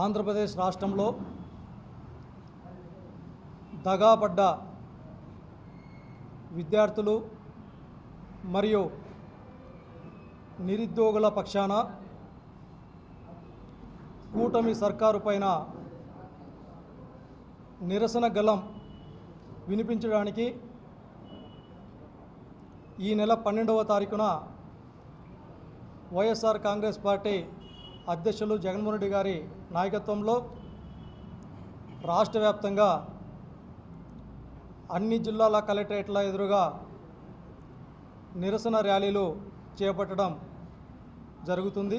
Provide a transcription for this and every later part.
ఆంధ్రప్రదేశ్ రాష్ట్రంలో దగాపడ్డ విద్యార్థులు మరియు నిరుద్యోగుల పక్షాన కూటమి సర్కారు పైన నిరసన గలం వినిపించడానికి ఈ నెల పన్నెండవ తారీఖున వైఎస్ఆర్ కాంగ్రెస్ పార్టీ అధ్యక్షులు జగన్మోహన్ రెడ్డి గారి నాయకత్వంలో రాష్ట్ర వ్యాప్తంగా అన్ని జిల్లాల కలెక్టరేట్ల ఎదురుగా నిరసన ర్యాలీలు చేపట్టడం జరుగుతుంది.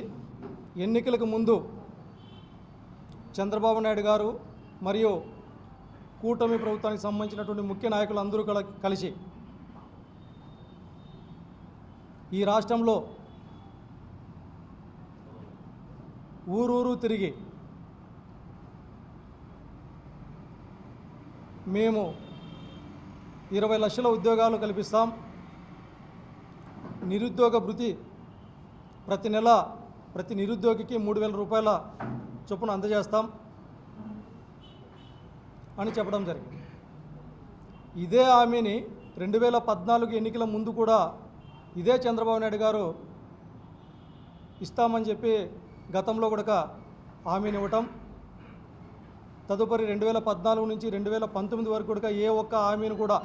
ఎన్నికలకు ముందు చంద్రబాబు నాయుడు గారు మరియు కూటమి ప్రభుత్వానికి సంబంధించినటువంటి ముఖ్య నాయకులు అందరూ కలిసి ఈ రాష్ట్రంలో ఊరూరు తిరిగి మేము ఇరవై లక్షల ఉద్యోగాలు కల్పిస్తాం. నిరుద్యోగ భృతి ప్రతి నెల ప్రతి నిరుద్యోగికి మూడు వేల రూపాయల చొప్పున అందజేస్తాం అని చెప్పడం జరిగింది. ఇదే హామీని రెండు వేల పద్నాలుగు ఎన్నికల ముందు కూడా ఇదే చంద్రబాబు నాయుడు గారు ఇస్తామని చెప్పి గతంలో కూడా హామీని ఇవ్వటం తదుపరి రెండు వేల పద్నాలుగు నుంచి రెండు వేల పంతొమ్మిది వరకు కూడా ఏ ఒక్క హామీని కూడా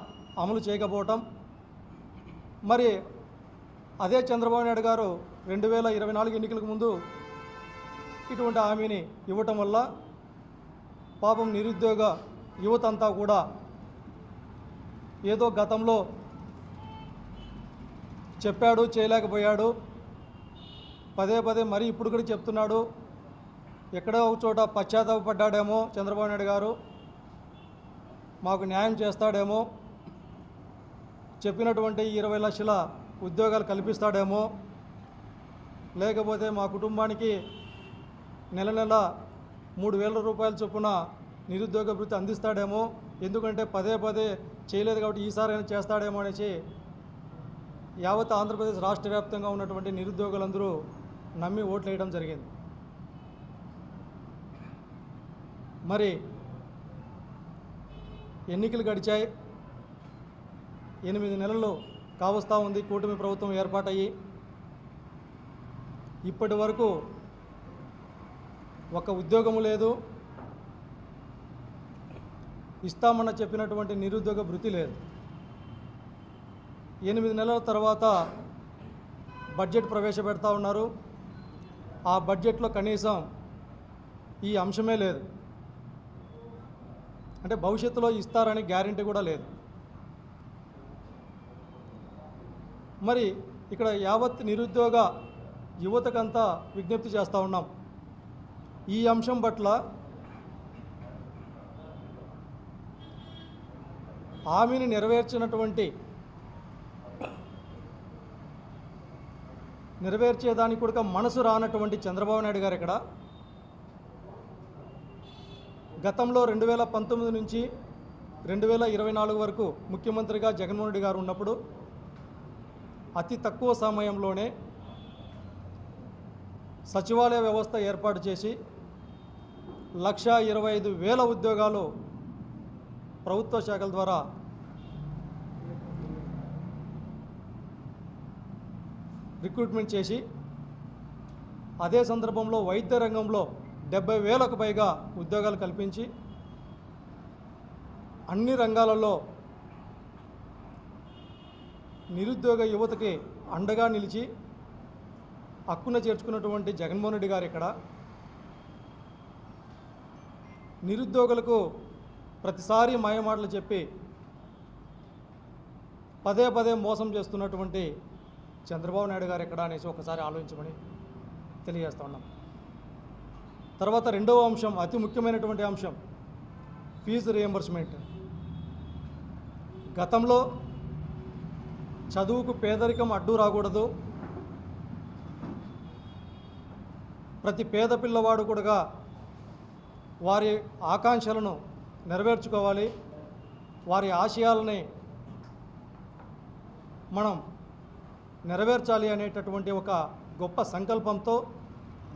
అమలు చేయకపోవటం. మరి అదే చంద్రబాబు నాయుడు గారు రెండు వేల ఇరవై నాలుగు ఎన్నికలకు ముందు ఇటువంటి హామీని ఇవ్వటం వల్ల పాపం నిరుద్యోగ యువత అంతా కూడా ఏదో గతంలో చెప్పాడు చేయలేకపోయాడు. పదే పదే మరీ ఇప్పుడు కూడా చెప్తున్నాడు. ఎక్కడో ఒక చోట పశ్చాత్తాపడ్డాడేమో చంద్రబాబు నాయుడు గారు. మాకు న్యాయం చేస్తాడేమో. చెప్పినటువంటి ఇరవై లక్షల ఉద్యోగాలు కల్పిస్తాడేమో. లేకపోతే మా కుటుంబానికి నెల నెల మూడు వేల రూపాయల చొప్పున నిరుద్యోగ వృత్తి అందిస్తాడేమో. ఎందుకంటే పదే పదే చేయలేదు కాబట్టి ఈసారి అయినా చేస్తాడేమో అనేసి యావత్ ఆంధ్రప్రదేశ్ రాష్ట్ర వ్యాప్తంగా ఉన్నటువంటి నిరుద్యోగులందరూ నమ్మి ఓట్లు వేయడం జరిగింది. మరి ఎన్నికలు గడిచాయి. ఎనిమిది నెలలు కావస్తా ఉంది. కూటమి ప్రభుత్వం ఏర్పాటయ్యి ఇప్పటి వరకు ఒక ఉద్యోగము లేదు. ఇస్తామన్న చెప్పినటువంటి నిరుద్యోగ భృతి లేదు. ఎనిమిది నెలల తర్వాత బడ్జెట్ ప్రవేశపెడతా ఉన్నారు. ఆ బడ్జెట్లో కనీసం ఈ అంశమే లేదు. అంటే భవిష్యత్తులో ఇస్తారని గ్యారంటీ కూడా లేదు. మరి ఇక్కడ యావత్ నిరుద్యోగ యువతకంతా విజ్ఞప్తి చేస్తూ ఉన్నాం. ఈ అంశం పట్ల హామీని నెరవేర్చినటువంటి నెరవేర్చేదానికి కూడా మనసు రానటువంటి చంద్రబాబు నాయుడు గారు ఇక్కడ. గతంలో రెండు వేల పంతొమ్మిది నుంచి రెండు వేల ఇరవై నాలుగు వరకు ముఖ్యమంత్రిగా జగన్మోహన్ రెడ్డి గారు ఉన్నప్పుడు అతి తక్కువ సమయంలోనే సచివాలయ వ్యవస్థ ఏర్పాటు చేసి లక్ష ఇరవై ఐదు వేల ఉద్యోగాలు ప్రభుత్వ శాఖల ద్వారా రిక్రూట్మెంట్ చేసి అదే సందర్భంలో వైద్య రంగంలో డెబ్బై వేలకు పైగా ఉద్యోగాలు కల్పించి అన్ని రంగాలలో నిరుద్యోగ యువతకి అండగా నిలిచి హక్కున చేర్చుకున్నటువంటి జగన్మోహన్ రెడ్డి గారు ఇక్కడ. నిరుద్యోగులకు ప్రతిసారి మాయమాటలు చెప్పి పదే పదే మోసం చేస్తున్నటువంటి చంద్రబాబు నాయుడు గారు ఎక్కడ అనేసి ఒకసారి ఆలోచించమని తెలియజేస్తా ఉన్నాం. తర్వాత రెండవ అంశం అతి ముఖ్యమైనటువంటి అంశం ఫీజు రియంబర్స్మెంట్ గతంలో చదువుకు పేదరికం అడ్డు రాకూడదు. ప్రతి పేద పిల్లవాడు కూడా వారి ఆకాంక్షలను నెరవేర్చుకోవాలి. వారి ఆశయాలని మనం నెరవేర్చాలి అనేటటువంటి ఒక గొప్ప సంకల్పంతో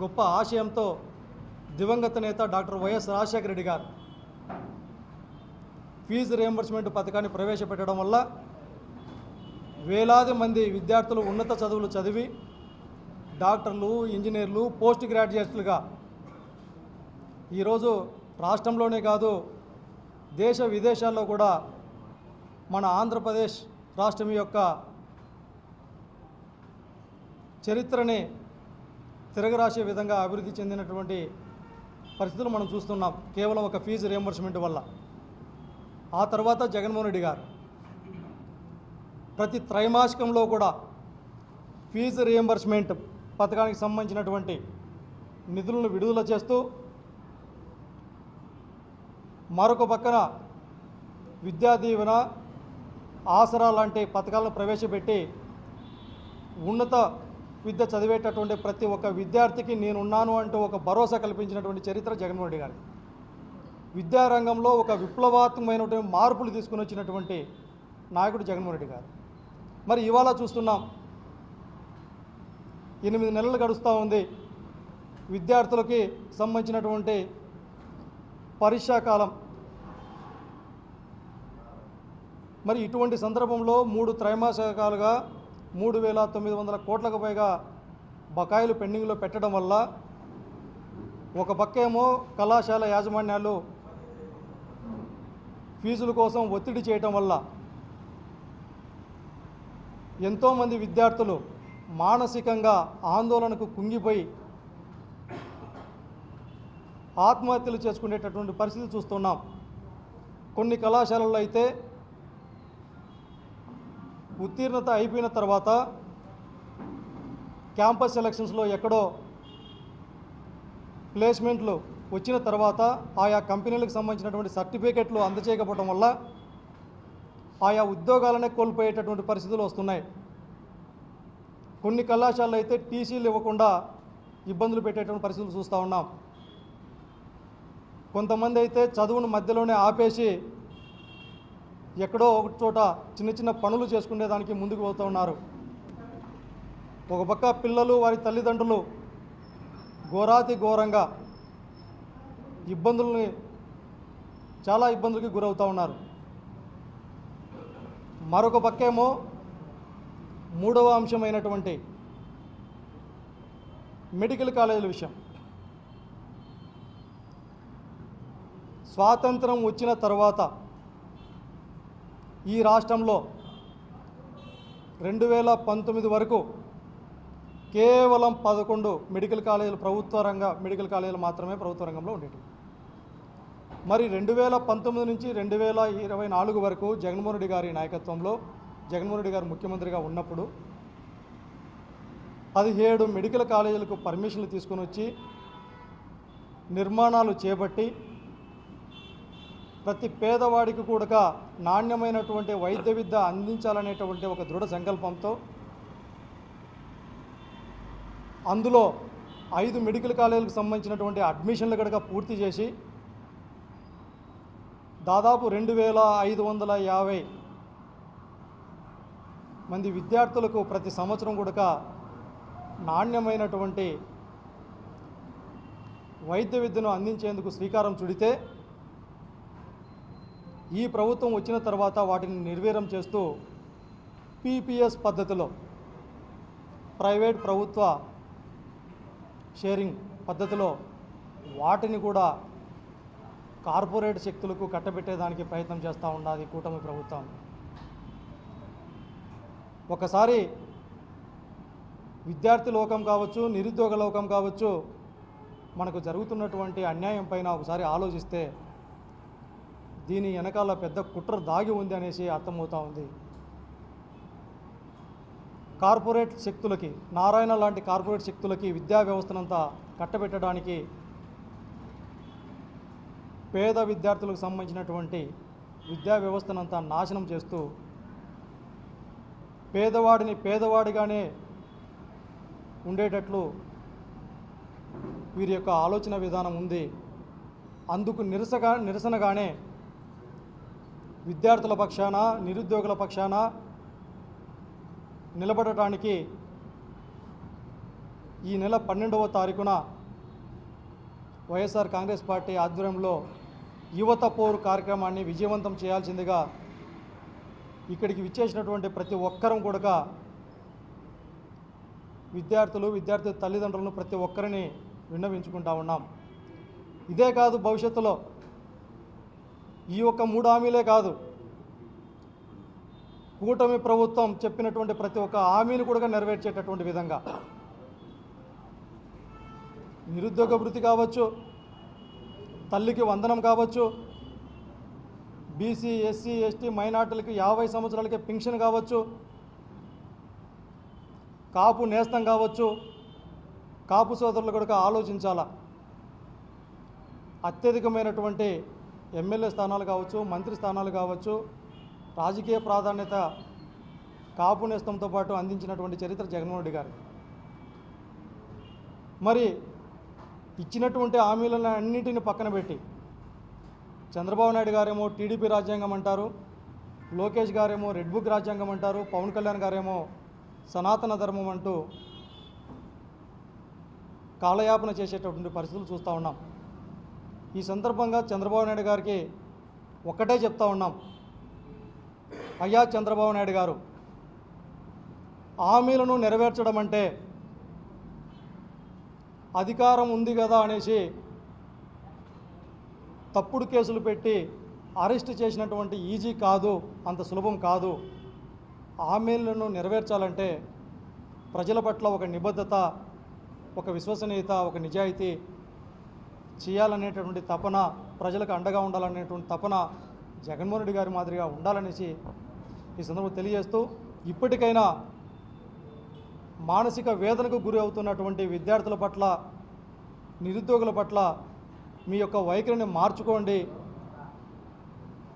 గొప్ప ఆశయంతో దివంగత నేత డాక్టర్ వైఎస్ రాజశేఖర రెడ్డి గారు ఫీజు రియంబర్స్మెంట్ పథకాన్ని ప్రవేశపెట్టడం వల్ల వేలాది మంది విద్యార్థులు ఉన్నత చదువులు చదివి డాక్టర్లు ఇంజనీర్లు పోస్ట్ గ్రాడ్యుయేట్లుగా ఈరోజు రాష్ట్రంలోనే కాదు దేశ విదేశాల్లో కూడా మన ఆంధ్రప్రదేశ్ రాష్ట్రం యొక్క చరిత్రని తిరగరాసే విధంగా అభివృద్ధి చెందినటువంటి పరిస్థితులు మనం చూస్తున్నాం. కేవలం ఒక ఫీజు రియంబర్స్మెంట్ వల్ల. ఆ తర్వాత జగన్మోహన్ రెడ్డి గారు ప్రతి త్రైమాసికంలో కూడా ఫీజు రియంబర్స్మెంట్ పథకానికి సంబంధించినటువంటి నిధులను విడుదల చేస్తూ మరొక పక్కన విద్యా దీవెన ఆసరా లాంటి పథకాలను ప్రవేశపెట్టి ఉన్నత విద్య చదివేటటువంటి ప్రతి ఒక్క విద్యార్థికి నేనున్నాను అంటూ ఒక భరోసా కల్పించినటువంటి చరిత్ర జగన్మోహన్ రెడ్డి గారి విద్యారంగంలో ఒక విప్లవాత్మకమైనటువంటి మార్పులు తీసుకుని వచ్చినటువంటి నాయకుడు జగన్మోహన్ రెడ్డి గారు. మరి ఇవాళ చూస్తున్నాం ఎనిమిది నెలలు గడుస్తూ ఉంది. విద్యార్థులకి సంబంధించినటువంటి పరీక్షా కాలం. మరి ఇటువంటి సందర్భంలో మూడు త్రైమాసికాలుగా మూడు వేల తొమ్మిది వందల కోట్లకు పైగా బకాయిలు పెండింగ్లో పెట్టడం వల్ల ఒక పక్కేమో కళాశాల యాజమాన్యాలు ఫీజుల కోసం ఒత్తిడి చేయటం వల్ల ఎంతోమంది విద్యార్థులు మానసికంగా ఆందోళనకు కుంగిపోయి ఆత్మహత్యలు చేసుకునేటటువంటి పరిస్థితి చూస్తున్నాం. కొన్ని కళాశాలల్లో అయితే ఉత్తీర్ణత అయిపోయిన తర్వాత క్యాంపస్ సెలక్షన్స్లో ఎక్కడో ప్లేస్మెంట్లు వచ్చిన తర్వాత ఆయా కంపెనీలకు సంబంధించినటువంటి సర్టిఫికెట్లు అందచేయకపోవడం వల్ల ఆయా ఉద్యోగాలనే కోల్పోయేటటువంటి పరిస్థితులు వస్తున్నాయి. కొన్ని కళాశాలలు అయితే టీసీలు ఇవ్వకుండా ఇబ్బందులు పెట్టేటువంటి పరిస్థితులు చూస్తూ ఉన్నాం. కొంతమంది అయితే చదువును మధ్యలోనే ఆపేసి ఎక్కడో ఒక చోట చిన్న చిన్న పనులు చేసుకునేదానికి ముందుకు పోతూ ఉన్నారు. ఒక పక్క పిల్లలు వారి తల్లిదండ్రులు ఘోరాతి ఘోరంగా ఇబ్బందుల్ని చాలా ఇబ్బందులకి గురవుతూ ఉన్నారు. మరొక పక్కేమో మూడవ అంశమైనటువంటి మెడికల్ కాలేజీల విషయం. స్వాతంత్రం వచ్చిన తర్వాత ఈ రాష్ట్రంలో రెండు వేల పంతొమ్మిది వరకు కేవలం పదకొండు మెడికల్ కాలేజీలు ప్రభుత్వ రంగ మెడికల్ కాలేజీలు మాత్రమే ప్రభుత్వ రంగంలో ఉండేవి మరి రెండు వేల పంతొమ్మిది నుంచి రెండు వేల ఇరవై నాలుగు వరకు జగన్మోహన్ రెడ్డి గారి నాయకత్వంలో జగన్మోహన్ రెడ్డి గారు ముఖ్యమంత్రిగా ఉన్నప్పుడు పదిహేడు మెడికల్ కాలేజీలకు పర్మిషన్లు తీసుకొని వచ్చి నిర్మాణాలు చేపట్టి ప్రతి పేదవాడికి కూడా నాణ్యమైనటువంటి వైద్య విద్య అందించాలనేటువంటి ఒక దృఢ సంకల్పంతో అందులో ఐదు మెడికల్ కాలేజీలకు సంబంధించినటువంటి అడ్మిషన్లు కనుక పూర్తి చేసి దాదాపు రెండు వేల ఐదు వందల యాభై మంది విద్యార్థులకు ప్రతి సంవత్సరం కూడా నాణ్యమైనటువంటి వైద్య విద్యను అందించేందుకు శ్రీకారం చుడితే ఈ ప్రభుత్వం వచ్చిన తర్వాత వాటిని నిర్వీర్యం చేస్తూ పీపీఎస్ పద్ధతిలో ప్రైవేట్ ప్రభుత్వ షేరింగ్ పద్ధతిలో వాటిని కూడా కార్పొరేట్ శక్తులకు కట్టబెట్టేదానికి ప్రయత్నం చేస్తూ ఉన్నది కూటమి ప్రభుత్వం. ఒకసారి విద్యార్థి లోకం కావచ్చు నిరుద్యోగ లోకం కావచ్చు మనకు జరుగుతున్నటువంటి అన్యాయం పైన ఒకసారి ఆలోచిస్తే దీని వెనకాల పెద్ద కుట్ర దాగి ఉంది అనేసి అర్థమవుతా ఉంది. కార్పొరేట్ శక్తులకి నారాయణ లాంటి కార్పొరేట్ శక్తులకి విద్యా వ్యవస్థనంతా కట్టబెట్టడానికి పేద విద్యార్థులకు సంబంధించినటువంటి విద్యా వ్యవస్థనంతా నాశనం చేస్తూ పేదవాడిని పేదవాడిగానే ఉండేటట్లు వీరి యొక్క ఆలోచన విధానం ఉంది. అందుకు నిరసగా నిరసనగానే విద్యార్థుల పక్షాన నిరుద్యోగుల పక్షాన నిలబడటానికి ఈ నెల పన్నెండవ తారీఖున వైఎస్ఆర్ కాంగ్రెస్ పార్టీ ఆధ్వర్యంలో యువత పోరు కార్యక్రమాన్ని విజయవంతం చేయాల్సిందిగా ఇక్కడికి విచ్చేసినటువంటి ప్రతి ఒక్కరం కూడా విద్యార్థులు విద్యార్థి తల్లిదండ్రులను ప్రతి ఒక్కరిని విన్నవించుకుంటా ఉన్నాం. ఇదే కాదు భవిష్యత్తులో ఈ ఒక్క మూడు హామీలే కాదు. కూటమి ప్రభుత్వం చెప్పినటువంటి ప్రతి ఒక్క హామీని కూడా నెరవేర్చేటటువంటి విధంగా. నిరుద్యోగ వృత్తి కావచ్చు తల్లికి వందనం కావచ్చు బీసీ ఎస్సీ ఎస్టీ మైనార్టీలకి యాభై సంవత్సరాలకి పెన్షన్ కావచ్చు కాపు నేస్తం కావచ్చు కాపు సోదరులు కూడా ఆలోచించాలా? అత్యధికమైనటువంటి ఎమ్మెల్యే స్థానాలు కావచ్చు మంత్రి స్థానాలు కావచ్చు రాజకీయ ప్రాధాన్యత కాపు నేస్తంతో పాటు అందించినటువంటి చరిత్ర జగన్మోహన్ రెడ్డి గారి. మరి ఇచ్చినటువంటి హామీలను అన్నింటిని పక్కన పెట్టి చంద్రబాబు నాయుడు గారేమో టీడీపీ రాజ్యాంగం అంటారు లోకేష్ గారేమో రెడ్ బుక్ రాజ్యాంగం అంటారు పవన్ కళ్యాణ్ గారేమో సనాతన ధర్మం అంటూ కాలయాపన చేసేటటువంటి పరిస్థితులు చూస్తూ ఉన్నాం. ఈ సందర్భంగా చంద్రబాబు నాయుడు గారికి ఒక్కటే చెప్తా ఉన్నాం. అయ్యా చంద్రబాబు నాయుడు గారు హామీలను నెరవేర్చడం అంటే అధికారం ఉంది కదా అనేసి తప్పుడు కేసులు పెట్టి అరెస్ట్ చేసినటువంటి ఈజీ కాదు అంత సులభం కాదు. హామీలను నెరవేర్చాలంటే ప్రజల పట్ల ఒక నిబద్ధత ఒక విశ్వసనీయత ఒక నిజాయితీ చేయాలనేటటువంటి తపన ప్రజలకు అండగా ఉండాలనేటువంటి తపన జగన్మోహన్ రెడ్డి గారి మాదిరిగా ఉండాలనేసి ఈ సందర్భంగా తెలియజేస్తూ ఇప్పటికైనా మానసిక వేదనకు గురి అవుతున్నటువంటి విద్యార్థుల పట్ల నిరుద్యోగుల పట్ల మీ యొక్క వైఖరిని మార్చుకోండి.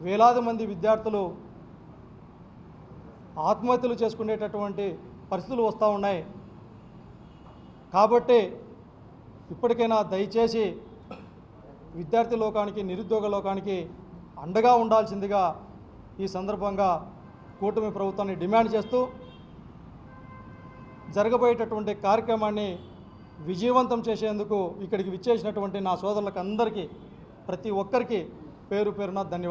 వేలాది మంది విద్యార్థులు ఆత్మహత్యలు చేసుకునేటటువంటి పరిస్థితులు వస్తూ ఉన్నాయి. కాబట్టి ఇప్పటికైనా దయచేసి విద్యార్థి లోకానికి నిరుద్యోగ లోకానికి అండగా ఉండాల్సిందిగా ఈ సందర్భంగా కూటమి ప్రభుత్వాన్ని డిమాండ్ చేస్తూ జరగబోయేటటువంటి కార్యక్రమాన్ని విజయవంతం చేసేందుకు ఇక్కడికి విచ్చేసినటువంటి నా సోదరులకు అందరికీ ప్రతి ఒక్కరికి పేరు పేరున ధన్యవాదాలు.